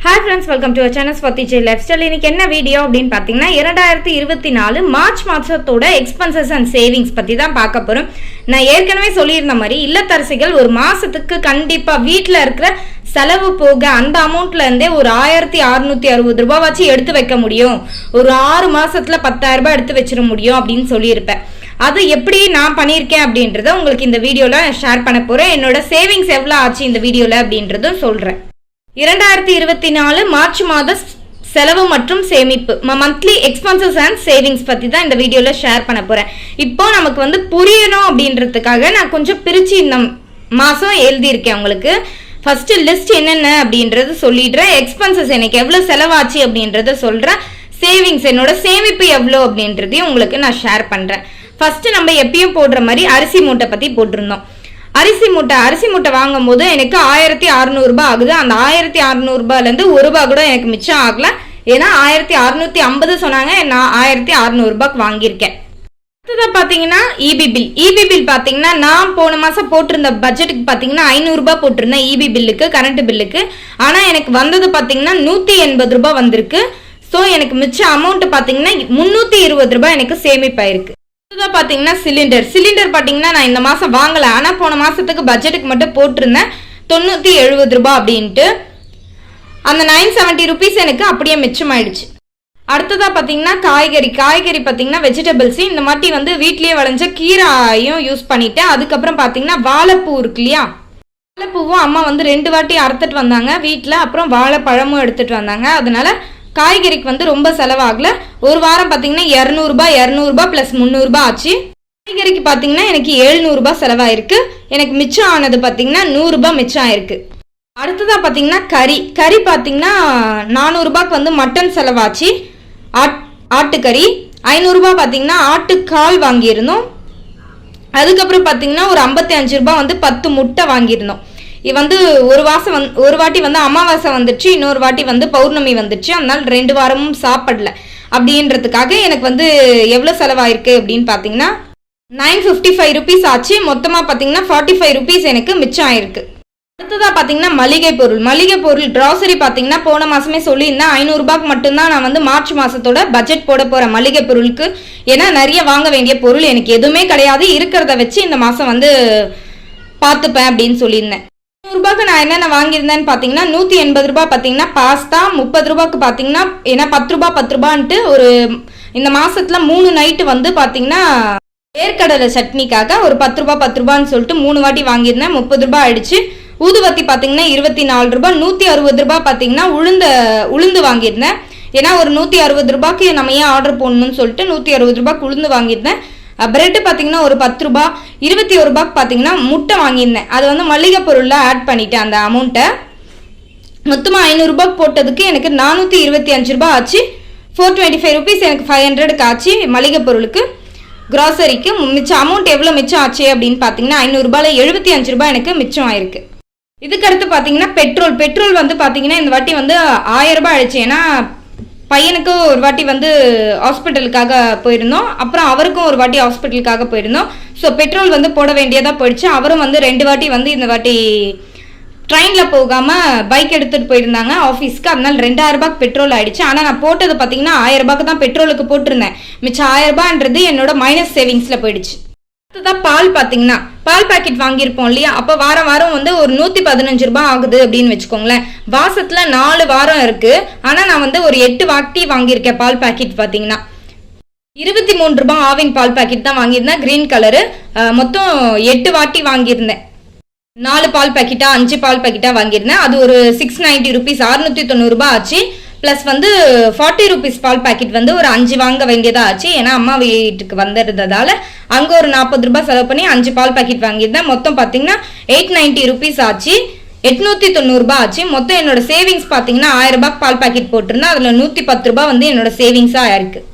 Hi friends welcome to channel Swathi J lifestyle இன்னைக்கு என்ன video அப்படின்னு பார்த்தீங்கன்னா இரண்டாயிரத்தி இருபத்தி நாலு மார்ச் மாதத்தோட எக்ஸ்பென்சஸ் அண்ட் சேவிங்ஸ் பற்றி தான் பார்க்க போகிறோம் நான் ஏற்கனவே சொல்லியிருந்த மாதிரி இல்லத்தரசிகள் ஒரு மாதத்துக்கு கண்டிப்பாக வீட்டில் இருக்கிற செலவு போக அந்த அமௌண்ட்ல இருந்தே ஒரு ஆயிரத்தி அறுநூத்தி அறுபது ரூபாய் வச்சு எடுத்து வைக்க முடியும். ஒரு ஆறு மாசத்துல பத்தாயிரம் ரூபாய் எடுத்து வச்சிட முடியும் அப்படின்னு சொல்லியிருப்பேன். அது எப்படி நான் பண்ணியிருக்கேன் அப்படின்றத உங்களுக்கு இந்த வீடியோவில் ஷேர் பண்ண போகிறேன் என்னோட சேவிங்ஸ் எவ்வளோ ஆச்சு இந்த வீடியோவில் அப்படின்றதும் சொல்கிறேன் இரண்டாயிரத்தி இருபத்தி நாலு மார்ச் மாத செலவு மற்றும் சேமிப்பு. மந்த்லி எக்ஸ்பென்சஸ் அண்ட் சேவிங்ஸ் பற்றி தான் இந்த வீடியோவில் ஷேர் பண்ண போகிறேன் இப்போ நமக்கு வந்து புரியணும் அப்படின்றதுக்காக நான் கொஞ்சம் பிரித்து இந்த மாதம் எழுதியிருக்கேன் உங்களுக்கு. ஃபர்ஸ்ட் லிஸ்ட் என்னென்ன அப்படின்றது சொல்லிடுறேன். எக்ஸ்பென்சஸ் எனக்கு எவ்வளோ செலவாச்சு அப்படின்றத சொல்கிறேன் சேவிங்ஸ் என்னோட சேமிப்பு எவ்வளோ அப்படின்றதையும் உங்களுக்கு நான் ஷேர் பண்ணுறேன் ஃபர்ஸ்ட் நம்ம எப்பயும் போடுற மாதிரி அரிசி மூட்டை பற்றி போட்டிருந்தோம். அரிசி மூட்டை அரிசி மூட்டை வாங்கும் போது எனக்கு ஆயிரத்தி அறுநூறுபா ஆகுது. அந்த ஆயிரத்தி அறுநூறுபாலேருந்து ஒரு ரூபா கூட எனக்கு மிச்சம் ஆகல. ஏன்னா ஆயிரத்தி அறுநூத்தி ஐம்பது சொன்னாங்க. நான் ஆயிரத்தி அறுநூறுபாக்கு வாங்கியிருக்கேன். அடுத்ததாக பார்த்தீங்கன்னா இபி பில் இபி பில் பார்த்தீங்கன்னா நான் போன மாதம் போட்டிருந்த பட்ஜெட்டுக்கு பார்த்தீங்கன்னா ஐநூறுரூபா போட்டிருந்தேன் இபி பில்லுக்கு கரண்ட் பில்லுக்கு ஆனால் எனக்கு வந்தது பார்த்தீங்கன்னா நூற்றி எண்பது ரூபாய் வந்திருக்கு. ஸோ எனக்கு மிச்ச அமௌண்ட் பார்த்தீங்கன்னா முந்நூற்றி இருபது ரூபாய் எனக்கு சேமிப்பாயிருக்கு. அடுத்ததாக பார்த்தீங்கன்னா சிலிண்டர் சிலிண்டர் பார்த்தீங்கன்னா நான் இந்த மாதம் வாங்கலை. ஆனால் போன மாதத்துக்கு பட்ஜெட்டுக்கு மட்டும் போட்டிருந்தேன். தொண்ணூற்றி எழுபது ரூபா அப்படின்ட்டு. அந்த நைன் செவன்ட்டி ருபீஸ் எனக்கு அப்படியே மிச்சமாயிடுச்சு அடுத்ததாக பார்த்தீங்கன்னா காய்கறி. காய்கறி பார்த்தீங்கன்னா வெஜிடபிள்ஸு இந்த மாதிரி வந்து வீட்லேயே விளைஞ்ச கீரையும் யூஸ் பண்ணிட்டேன். அதுக்கப்புறம் பார்த்தீங்கன்னா வாழைப்பூ இருக்கு இல்லையா? வாழைப்பூவும் அம்மா வந்து ரெண்டு வாட்டி அறுத்துட்டு வந்தாங்க. வீட்டில் அப்புறம் வாழைப்பழமும் எடுத்துகிட்டு வந்தாங்க. அதனால காய்கறிக்கு வந்து ரொம்ப செலவாகல. ஒரு வாரம் பார்த்தீங்கன்னா இரநூறுபா இரநூறுபா ப்ளஸ் முந்நூறுபா ஆச்சு. காய்கறிக்கு பார்த்தீங்கன்னா எனக்கு எழுநூறுபா செலவாயிருக்கு. எனக்கு மிச்சம் ஆனது பார்த்தீங்கன்னா நூறுரூபா மிச்சம் ஆயிருக்கு. அடுத்ததாக பார்த்தீங்கன்னா கறி. கறி பார்த்தீங்கன்னா நானூறுரூபாக்கு வந்து மட்டன் செலவாச்சு. ஆட் ஆட்டுக்கறி. ஐநூறுரூபா பார்த்தீங்கன்னா ஆட்டுக்கால் வாங்கியிருந்தோம். அதுக்கப்புறம் பார்த்தீங்கன்னா ஒரு ஐம்பத்தி அஞ்சு ரூபா வந்து பத்து முட்டை வாங்கியிருந்தோம். இது வந்து ஒரு வாசம் வந்து ஒரு வாட்டி வந்து அமாவாசை வந்துச்சு இன்னொரு வாட்டி வந்து பௌர்ணமி வந்துச்சு. அதனால் ரெண்டு வாரமும் சாப்பிடல. அப்படின்றதுக்காக எனக்கு வந்து எவ்வளோ செலவாயிருக்கு அப்படின்னு பார்த்தீங்கன்னா நைன் ஃபிஃப்டி ஃபைவ் ருபீஸ் ஆச்சு. மொத்தமாக பார்த்தீங்கன்னா ஃபார்ட்டி ஃபைவ் ருபீஸ் எனக்கு மிச்சம் ஆயிருக்கு. அடுத்ததாக பார்த்தீங்கன்னா மளிகை பொருள். மளிகை பொருள் ட்ராசரி பார்த்தீங்கன்னா போன மாதமே சொல்லியிருந்தேன். ஐநூறுரூபாக்கு மட்டும்தான் நான் வந்து மார்ச் மாதத்தோட பட்ஜெட் போட போகிறேன் மளிகை பொருளுக்கு. ஏன்னா நிறைய வாங்க வேண்டிய பொருள் எனக்கு எதுவுமே கிடையாது. இருக்கிறத வச்சு இந்த மாதம் வந்து பார்த்துப்பேன் அப்படின்னு சொல்லியிருந்தேன். ரூபாய்க்கு நான் என்னென்ன வாங்கியிருந்தேன்னு பார்த்தீங்கன்னா நூற்றி எண்பது ரூபாய் பார்த்தீங்கன்னா பாஸ்தா முப்பது ரூபாய்க்கு பார்த்தீங்கன்னா ஏன்னா பத்து ரூபா பத்து ரூபான்ட்டு ஒரு இந்த மாதத்தில் மூணு நைட்டு வந்து பார்த்தீங்கன்னா வேர்க்கடலை சட்னிக்காக ஒரு பத்து ரூபா பத்து ரூபான்னு சொல்லிட்டு மூணு வாட்டி வாங்கியிருந்தேன். முப்பது ரூபா ஆயிடுச்சு. ஊதுவத்தி பார்த்தீங்கன்னா இருபத்தி நாலு ரூபா நூற்றி அறுபது ரூபாய் பார்த்தீங்கன்னா உளுந்த உளுந்து வாங்கியிருந்தேன். ஏன்னா ஒரு நூற்றி அறுபது ரூபாய்க்கு நம்ம ஏன் ஆர்டர் போடணும்னு சொல்லிட்டு நூற்றி அறுபது ரூபாய்க்கு உளுந்து வாங்கியிருந்தேன். பிரெட்டு பார்த்தீங்கன்னா ஒரு பத்து ரூபா இருபத்தி ஒரு ரூபாய்க்கு பார்த்தீங்கன்னா முட்டை வாங்கியிருந்தேன். அது வந்து மளிகை பொருளில் ஆட் பண்ணிட்டேன் அந்த அமௌண்ட்டை மொத்தமாக ஐநூறுரூபாய்க்கு போட்டதுக்கு எனக்கு நானூற்றி இருபத்தி அஞ்சு ரூபா ஆச்சு. ஃபோர் டுவெண்ட்டி ஃபைவ் ருபீஸ் எனக்கு ஃபைவ் ஹண்ட்ரடுக்கு ஆச்சு மளிகை பொருளுக்கு. கிராசரிக்கு மிச்சம் அமௌண்ட் எவ்வளோ மிச்சம் ஆச்சு அப்படின்னு பார்த்தீங்கன்னா ஐநூறுரூபாயில் எழுபத்தி அஞ்சு ரூபாய் எனக்கு மிச்சம் ஆயிருக்கு. இதுக்கடுத்து பார்த்தீங்கன்னா பெட்ரோல் பெட்ரோல் வந்து பார்த்தீங்கன்னா இந்த வாட்டி வந்து ஆயிரம் ரூபாய் ஆயிடுச்சு ஏன்னா பையனுக்கு ஒரு வாட்டி வந்து ஹாஸ்பிட்டலுக்காக போயிருந்தோம். அப்புறம் அவருக்கும் ஒரு வாட்டி ஹாஸ்பிட்டலுக்காக போயிருந்தோம். ஸோ பெட்ரோல் வந்து போட வேண்டியதாக போயிடுச்சு. அவரும் வந்து ரெண்டு வாட்டி வந்து இந்த வாட்டி ட்ரெயினில் போகாமல் பைக் எடுத்துகிட்டு போயிருந்தாங்க ஆஃபீஸ்க்கு அதனால் ரெண்டாயிரரூபாய்க்கு பெட்ரோல் ஆகிடுச்சு ஆனால் நான் போட்டது பார்த்தீங்கன்னா ஆயிரம் தான் பெட்ரோலுக்கு போட்டிருந்தேன். மிச்சம் ஆயிரரூபான்றது என்னோட மைனஸ் சேவிங்ஸில் போயிடுச்சு. அடுத்ததான் பால் பார்த்தீங்கன்னா பால் பாக்கெட் வாங்கியிருப்போம் இல்லையா? அப்போ வாரம் வாரம் வந்து ஒரு நூற்றி பதினஞ்சு ரூபாய் ஆகுது அப்படின்னு வச்சுக்கோங்களேன். வாசத்தில் நாலு வாரம் இருக்கு. ஆனால் நான் வந்து ஒரு எட்டு வாட்டி வாங்கியிருக்கேன் பால் பாக்கெட் பார்த்தீங்கன்னா இருபத்தி மூணு ரூபாய் ஆவின் பால் பாக்கெட் தான் வாங்கியிருந்தேன். க்ரீன் கலரு மொத்தம் எட்டு வாட்டி வாங்கியிருந்தேன். நாலு பால் பாக்கெட்டா அஞ்சு பால் பாக்கெட்டா வாங்கியிருந்தேன். அது ஒரு சிக்ஸ் நைன்டி ருபீஸ் அறுநூத்தி தொண்ணூறுபா ஆச்சு. ப்ளஸ் வந்து ஃபார்ட்டி ருபீஸ் பால் பாக்கெட் வந்து ஒரு அஞ்சு வாங்க வேண்டியதாக ஆச்சு. ஏன்னா அம்மா வீட்டுக்கு வந்திருந்ததால் அங்கே ஒரு நாற்பது ரூபாய் செலவு பண்ணி அஞ்சு பால் பாக்கெட் வாங்கியிருந்தேன். மொத்தம் பார்த்தீங்கன்னா எயிட் நைன்ட்டி ருபீஸ் ஆச்சு. எட்நூத்தி தொண்ணூறுபா ஆச்சு. மொத்தம் என்னோட சேவிங்ஸ் பார்த்தீங்கன்னா ஆயிரம் ரூபாய் பால் பாக்கெட் போட்டிருந்தேன். அதில் நூற்றி பத்து ரூபாய் வந்து என்னோட சேவிங்ஸாக இருக்குது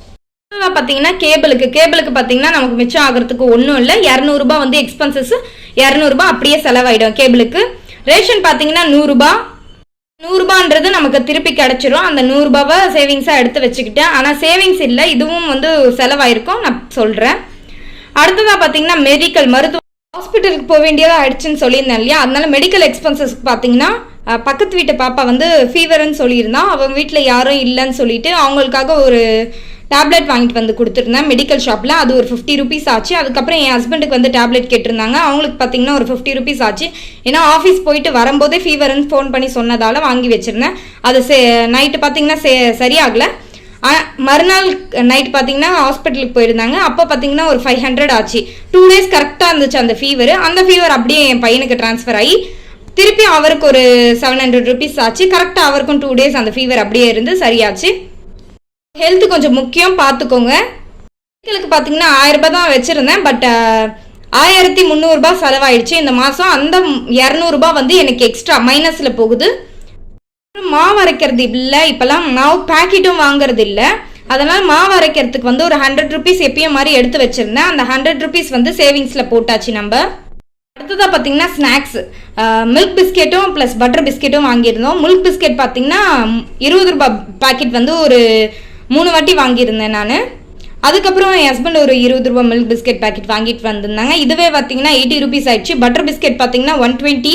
பார்த்தீங்கன்னா கேபிளுக்கு கேபிளுக்கு பார்த்தீங்கன்னா நமக்கு மிச்சம் ஆகிறதுக்கு ஒன்றும் இல்லை. இரநூறுபா வந்து எக்ஸ்பென்சஸ் இரநூறுபா அப்படியே செலவாயிடும் கேபிளுக்கு ரேஷன் பார்த்தீங்கன்னா நூறுரூபா நூறுரூபான்றது நமக்கு திருப்பி கிடச்சிரும். அந்த நூறுரூபாவை சேவிங்ஸாக எடுத்து வச்சுக்கிட்டேன் ஆனால் சேவிங்ஸ் இல்லை இதுவும் வந்து செலவாயிருக்கும் நான் சொல்கிறேன் அடுத்ததாக பார்த்தீங்கன்னா மெடிக்கல் மருத்துவ ஹாஸ்பிட்டலுக்கு போக வேண்டியதாக ஆயிடுச்சுன்னு சொல்லியிருந்தேன் இல்லையா? அதனால மெடிக்கல் எக்ஸ்பென்சஸ்க்கு பார்த்தீங்கன்னா பக்கத்து வீட்டு பாப்பா வந்து ஃபீவர்னு சொல்லியிருந்தான் அவன் வீட்டில் யாரும் இல்லைன்னு சொல்லிட்டு அவங்களுக்காக ஒரு டேப்லெட் வாங்கிட்டு வந்து கொடுத்துருந்தேன். மெடிக்கல் ஷாப்பில் அது ஒரு ஃபிஃப்டி ருபீஸ் ஆச்சு. அதுக்கப்புறம் என் ஹஸ்பண்டுக்கு வந்து டேப்லெட் கேட்டிருந்தாங்க. அவங்களுக்கு பார்த்தீங்கன்னா ஒரு ஃபிஃப்டி ருபீஸ் ஆச்சு. ஏன்னா ஆஃபீஸ் போயிட்டு வரும்போதே ஃபீவர்னு ஃபோன் பண்ணி சொன்னதால் வாங்கி வச்சுருந்தேன். அது சே நைட்டு பார்த்தீங்கன்னா சே சரியாகலை. மறுநாள் நைட் பார்த்தீங்கன்னா ஹாஸ்பிட்டலுக்கு போயிருந்தாங்க. அப்போ பார்த்தீங்கன்னா ஒரு ஃபைவ் ஹண்ட்ரட் ஆச்சு. டூ டேஸ் கரெக்டாக இருந்துச்சு அந்த ஃபீவர் அந்த ஃபீவர் அப்படியே என் பையனுக்கு ட்ரான்ஸ்ஃபர் ஆகி திருப்பி அவருக்கு ஒரு செவன் ஹண்ட்ரட் ருபீஸ் ஆச்சு. கரெக்டாக அவருக்கும் டூ டேஸ் அந்த ஃபீவர் அப்படியே இருந்து சரியாச்சு. ஹெல்த் கொஞ்சம் முக்கியம் பார்த்துக்கோங்க சைக்கிளுக்கு பார்த்தீங்கன்னா ஆயிரம் ரூபாய் தான் வச்சுருந்தேன் பட் ஆயிரத்தி முந்நூறுரூபா செலவாயிடுச்சு. இந்த மாதம் அந்த இரநூறுபா வந்து எனக்கு எக்ஸ்ட்ரா மைனஸில் போகுது. அப்புறம் மாவு அரைக்கிறது இல்லை இப்போல்லாம் மாவு பேக்கெட்டும் வாங்குறது இல்லை. அதனால் மாவு அரைக்கிறதுக்கு வந்து ஒரு ஹண்ட்ரட் ருபீஸ் எப்பயும் மாதிரி எடுத்து வச்சுருந்தேன். அந்த ஹண்ட்ரட் ருபீஸ் வந்து சேவிங்ஸில் போட்டாச்சு நம்ம. அடுத்ததாக பார்த்தீங்கன்னா ஸ்நாக்ஸ் மில்க் பிஸ்கெட்டும் ப்ளஸ் பட்டர் பிஸ்கெட்டும் வாங்கியிருந்தோம். மில்க் பிஸ்கெட் பார்த்தீங்கன்னா இருபது ரூபாய் பாக்கெட் வந்து ஒரு மூணு வாட்டி வாங்கியிருந்தேன் நான். அதுக்கப்புறம் என் ஹஸ்பண்ட் ஒரு இருபது ரூபா மில்க் பிஸ்கெட் பாக்கெட் வாங்கிட்டு வந்திருந்தாங்க. இதுவே பார்த்தீங்கன்னா எயிட்டி ருபீஸ் ஆயிடுச்சு. பட்டர் பிஸ்கெட் பார்த்தீங்கன்னா ஒன் டுவெண்ட்டி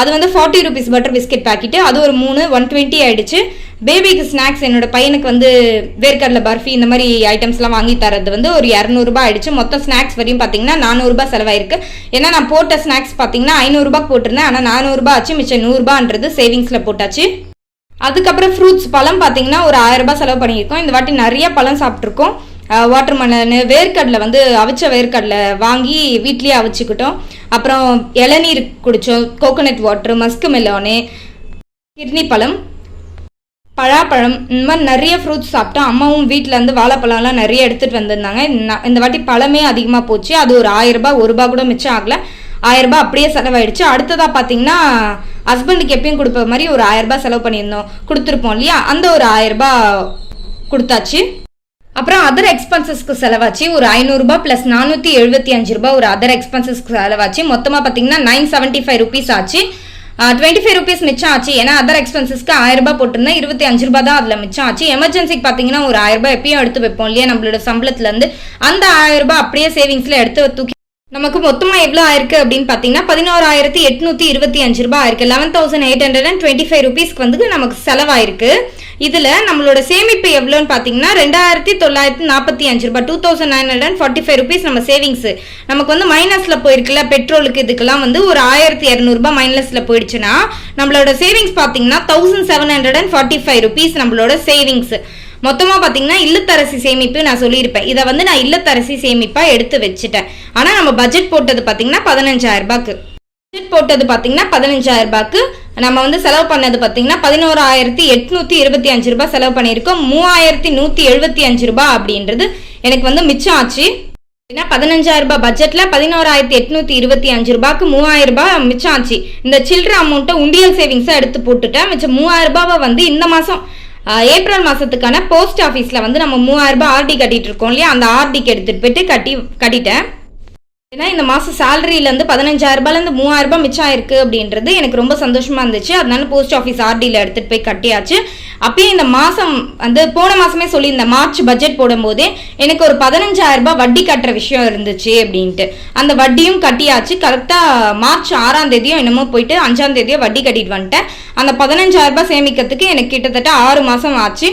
அது வந்து forty rupees butter biscuit packet அது ஒரு மூணு ஒன் டுவெண்ட்டி ஆயிடுச்சு. பேபிக்கு ஸ்நாக்ஸ் என்னோட பையனுக்கு வந்து வேர்க்கடலை பர்ஃபி இந்த மாதிரி ஐட்டம்ஸ்லாம் வாங்கி தரது வந்து ஒரு இரநூறுபா ஆயிடுச்சு. மொத்தம் ஸ்நாக்ஸ் வரையும் பார்த்தீங்கன்னா நானூறுபா செலவாயிருக்கு. ஏன்னா நான் போட்ட ஸ்நாக்ஸ் பார்த்தீங்கன்னா ஐநூறுரூபா போட்டிருந்தேன். ஆனால் நானூறுபா ஆச்சு. மிச்சம் நூறுரூபான்றது சேவிங்ஸில் போட்டாச்சு. அதுக்கப்புறம் ஃப்ரூட்ஸ் பழம் பார்த்தீங்கன்னா ஒரு ஆயிரம் ரூபாய் செலவு பண்ணியிருக்கோம். இந்த வாட்டி நிறைய பழம் சாப்பிட்ருக்கோம் வாட்டர் மெலனு வேர்க்கடலை வந்து அவிச்ச வேர்க்கடலை வாங்கி வீட்லேயே அவிச்சுக்கிட்டோம். அப்புறம் இளநீர் குடித்தோம் கோகோனட் வாட்ரு மஸ்க் மெலோனு கிட்னி பழம் பழாப்பழம் இந்த மாதிரி நிறைய ஃப்ரூட்ஸ் சாப்பிட்டோம். அம்மாவும் வீட்டில் இருந்து வாழைப்பழம்லாம் நிறைய எடுத்துகிட்டு வந்திருந்தாங்க. இந்த வாட்டி பழமே அதிகமாக போச்சு. அது ஒரு ஆயிரம் ரூபாய் ஒரு ரூபாய் கூட மிச்சம் ஆகலை. ஆயிரம் ரூபாய் அப்படியே செலவாயிடுச்சு. அடுத்ததாக பார்த்தீங்கன்னா ஹஸ்பண்டுக்கு எப்பயும் கொடுப்ப மாதிரி ஒரு ஆயிரம் ரூபாய் செலவு பண்ணியிருந்தோம். கொடுத்துருப்போம் இல்லையா? அந்த ஒரு ஆயிரம் ரூபாய் கொடுத்தாச்சு. அப்புறம் அதர் எக்ஸ்பென்சஸ்க்கு செலவாச்சு. ஒரு ஐநூறுரூபா ப்ளஸ் நானூற்றி எழுபத்தி அஞ்சு ரூபாய் ஒரு அதர் எக்ஸ்பென்சஸ்க்கு செலவாச்சு. மொத்தமாக பார்த்தீங்கன்னா நைன் செவன்ட்டி ஃபைவ் ருபீஸ் ஆச்சு. டுவெண்ட்டி ஃபைவ் ருபீஸ் மிச்சம் ஆச்சு. ஏன்னா அதர் எக்ஸ்பென்சஸ்க்கு ஆயிரம் ரூபாய் போட்டிருந்தேன் இருபத்தி அஞ்சு ரூபாய் தான் அதில் மிச்சம் ஆச்சு. எமர்ஜென்சிக்கு பார்த்தீங்கன்னா ஒரு ஆயிரம் ரூபாய் எப்பயும் எடுத்து வைப்போம் இல்லையா நம்மளோட சம்பளத்துலேருந்து அந்த ஆயிரம் ரூபாய் அப்படியே சேவிங்ஸில் எடுத்து தூக்கி நமக்கு மொத்தமாக எவ்வளோ ஆயிருக்கு அப்படின்னு பார்த்தீங்கன்னா பதினோராயிரத்தி எட்நூற்றி இருபத்தி அஞ்சு ரூபாய் ஆயிருக்கு. Eleven thousand eight hundred and twenty five ருபீஸ்க்கு வந்து நமக்கு செலவாயிருக்கு. இதில் நம்மளோட சேமிப்பு எவ்வளோன்னு பார்த்தீங்கன்னா ரெண்டாயிரத்தி தொள்ளாயிரத்தி நாற்பத்தி அஞ்சு ரூபாய் two thousand nine hundred forty five rupees நம்ம சேவிங்ஸ் நமக்கு வந்து மைனஸில் போயிருக்குல்ல பெட்ரோலுக்கு இதுக்கெல்லாம் வந்து ஒரு ஆயிரத்தி இரநூறுபா மைனஸில் போயிடுச்சுன்னா நம்மளோட சேவிங்ஸ் பார்த்தீங்கன்னா thousand seven hundred and forty five rupees நம்மளோட சேவிங்ஸ் மொத்தமாக பார்த்தீங்கன்னா இல்லத்தரசி சேமிப்பு நான் சொல்லியிருப்பேன். இதை வந்து நான் இல்லத்தரசி சேமிப்பாக எடுத்து வச்சுட்டேன். ஆனால் நம்ம பட்ஜெட் போட்டது பார்த்தீங்கன்னா பதினஞ்சாயிரம் ரூபாய்க்கு. பட்ஜெட் போட்டது பார்த்தீங்கன்னா பதினஞ்சாயிரம் ரூபாய்க்கு. நம்ம வந்து செலவு பண்ணது பார்த்தீங்கன்னா பதினோராயிரத்தி எட்நூத்தி இருபத்தி அஞ்சு ரூபாய் செலவு பண்ணியிருக்கோம். மூவாயிரத்தி நூற்றி எழுபத்தி அஞ்சு ரூபாய் அப்படின்றது எனக்கு வந்து மிச்சம் ஆச்சு. ஏன்னா பதினஞ்சாயிரம் ரூபாய் பட்ஜெட்ல பதினோராயிரத்தி எட்நூத்தி இருபத்தி அஞ்சு ரூபாய்க்கு மூவாயிரம் ரூபாய் மிச்சம் ஆச்சு. இந்த சில்லற அமௌண்ட்டை உண்டியல் சேவிங்ஸா எடுத்து போட்டுட்டேன். மிச்சம் மூவாயிரம் ரூபாவை வந்து இந்த மாசம் ஏப்ரல் மாதத்துக்கான போஸ்ட் ஆஃபீஸில் வந்து நம்ம மூவாயிரம் ரூபாய் ஆர்டி கட்டிட்டு இருக்கோம் இல்லையா? அந்த ஆர்டிக்கு எடுத்துகிட்டு போயிட்டு கட்டி கட்டிட்டேன். ஏன்னா இந்த மாதம் சேலரியிலேருந்து பதினஞ்சாயிரரூபாலேருந்து மூவாயிரரூபா மூவாயிரம் ரூபாய் மிச்சம் ஆயிருக்கு அப்படின்றது எனக்கு ரொம்ப சந்தோஷமாக இருந்துச்சு. அதனால போஸ்ட் ஆஃபீஸ் ஆர்டியில் எடுத்துகிட்டு போய் கட்டியாச்சு. அப்பயே இந்த மாதம் வந்து போன மாதமே சொல்லியிருந்தேன் மார்ச் பட்ஜெட் போடும்போதே எனக்கு ஒரு பதினஞ்சாயிரரூபா வட்டி கட்டுற விஷயம் இருந்துச்சு அப்படின்ட்டு. அந்த வட்டியும் கட்டியாச்சு. கரெக்டாக மார்ச் ஆறாம் தேதியோ என்னமோ போயிட்டு அஞ்சாம் தேதியோ வட்டி கட்டிட்டு வந்துட்டேன். அந்த பதினஞ்சாயிரரூபா சேமிக்கிறதுக்கு எனக்கு கிட்டத்தட்ட ஆறு மாதம் ஆச்சு.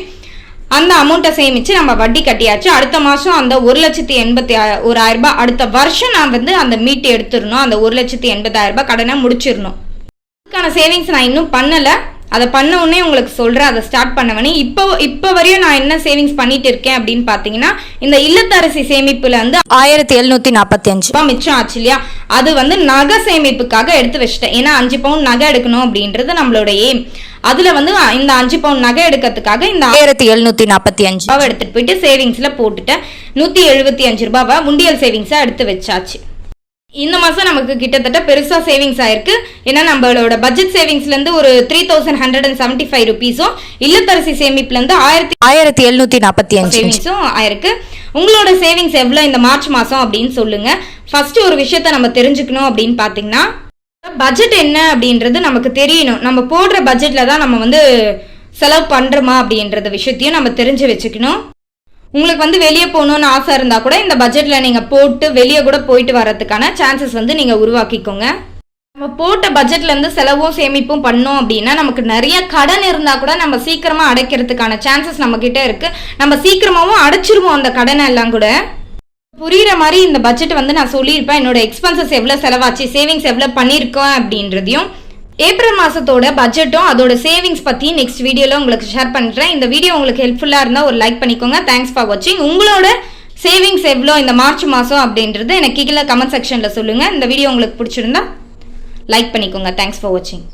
அந்த அமௌண்ட்டை சேமிச்சு நம்ம வட்டி கட்டியாச்சு. அடுத்த மாதம் அந்த ஒரு லட்சத்தி எண்பத்தி ஆ- ஒரு ஆயிரம் ரூபாய் அடுத்த வருஷம் நான் வந்து அந்த மீட்டு எடுத்துடணும். அந்த ஒரு லட்சத்தி எண்பதாயிரம் ரூபாய் கடனை முடிச்சிடணும். அதுக்கான சேவிங்ஸ் நான் இன்னும் பண்ணலை. அதை பண்ண உடனே உங்களுக்கு சொல்கிறேன் அதை ஸ்டார்ட் பண்ணவனே இப்போ இப்போ வரையும் நான் என்ன சேவிங்ஸ் பண்ணிட்டு இருக்கேன் அப்படின்னு பார்த்தீங்கன்னா இந்த இல்லத்தரசி சேமிப்புல வந்து ஆயிரத்தி எழுநூத்தி நாற்பத்தி அஞ்சு ரூபாய் மிச்சம் ஆச்சு இல்லையா? அது வந்து நகை சேமிப்புக்காக எடுத்து வச்சிட்டேன். ஏன்னா அஞ்சு பவுன் நகை எடுக்கணும் அப்படின்றது நம்மளோட எய்ம் அதுல வந்து இந்த அஞ்சு பவுன் நகை எடுக்கிறதுக்காக இந்த ஆயிரத்தி எழுநூத்தி நாற்பத்தி அஞ்சு. ரூபாவை எடுத்துட்டு போயிட்டு சேவிங்ஸ்ல போட்டுட்டேன். நூத்தி எழுபத்தி அஞ்சு ரூபாவை உண்டியல் சேவிங்ஸா எடுத்து வச்சாச்சு. இந்த மாசம் நமக்கு கிட்டத்தட்ட பெருசா சேவிங்ஸ் ஆயிருக்கு. ஏன்னா நம்மளோட பட்ஜெட் சேவிங்ஸ்ல இருந்து ஒரு three thousand hundred and seventy five ருபீஸும் இல்லத்தரசி சேமிப்புல இருந்து ஆயிரத்தி ஆயிரத்தி எழுநூத்தி நாற்பத்தி அஞ்சு. சேவிங்ஸும் ஆயிருக்கு. உங்களோட சேவிங்ஸ் எவ்வளோ இந்த மார்ச் மாதம் அப்படின்னு சொல்லுங்க. ஃபர்ஸ்ட் ஒரு விஷயத்த நம்ம தெரிஞ்சுக்கணும் அப்படின்னு பார்த்தீங்கன்னா பட்ஜெட் என்ன அப்படின்றது நமக்கு தெரியணும். நம்ம போடுற பட்ஜெட்ல தான் நம்ம வந்து செலவு பண்ணுறோமா அப்படின்றத விஷயத்தையும் நம்ம தெரிஞ்சு வச்சுக்கணும். உங்களுக்கு வந்து வெளியே போகணும்னு ஆசை இருந்தால் கூட இந்த பட்ஜெட்டில் நீங்கள் போட்டு வெளியே கூட போயிட்டு வர்றதுக்கான சான்சஸ் வந்து நீங்கள் உருவாக்கிக்கோங்க. நம்ம போட்ட பட்ஜெட்ல இருந்து செலவும் சேமிப்பும் பண்ணோம் அப்படின்னா நமக்கு நிறைய கடன் இருந்தா கூட நம்ம சீக்கிரமா அடைக்கிறதுக்கான சான்சஸ் நம்ம கிட்ட இருக்கு. நம்ம சீக்கிரமாவும் அடைச்சிருவோம் அந்த கடனை எல்லாம் கூட. புரியுற மாதிரி இந்த பட்ஜெட் வந்து நான் சொல்லியிருப்பேன். என்னோட எக்ஸ்பென்சஸ் எவ்வளோ செலவாச்சு சேவிங்ஸ் எவ்வளோ பண்ணியிருக்கோம் அப்படின்றதையும் ஏப்ரல் மாதத்தோட பட்ஜெட்டும் அதோட சேவிங்ஸ் பற்றி நெக்ஸ்ட் வீடியோவில் உங்களுக்கு ஷேர் பண்ணுறேன் இந்த வீடியோ உங்களுக்கு ஹெல்ப்ஃபுல்லாக இருந்தால் ஒரு லைக் பண்ணிக்கோங்க. தேங்க்ஸ் ஃபார் வாட்சிங் உங்களோட சேவிங்ஸ் எவ்வளோ இந்த மார்ச் மாதம் அப்படின்றது எனக்கு கீழே கமெண்ட் செக்ஷனில் சொல்லுங்கள் இந்த வீடியோ உங்களுக்கு பிடிச்சிருந்தா லைக் பண்ணிக்கோங்க. தேங்க்ஸ் ஃபார் வாட்சிங்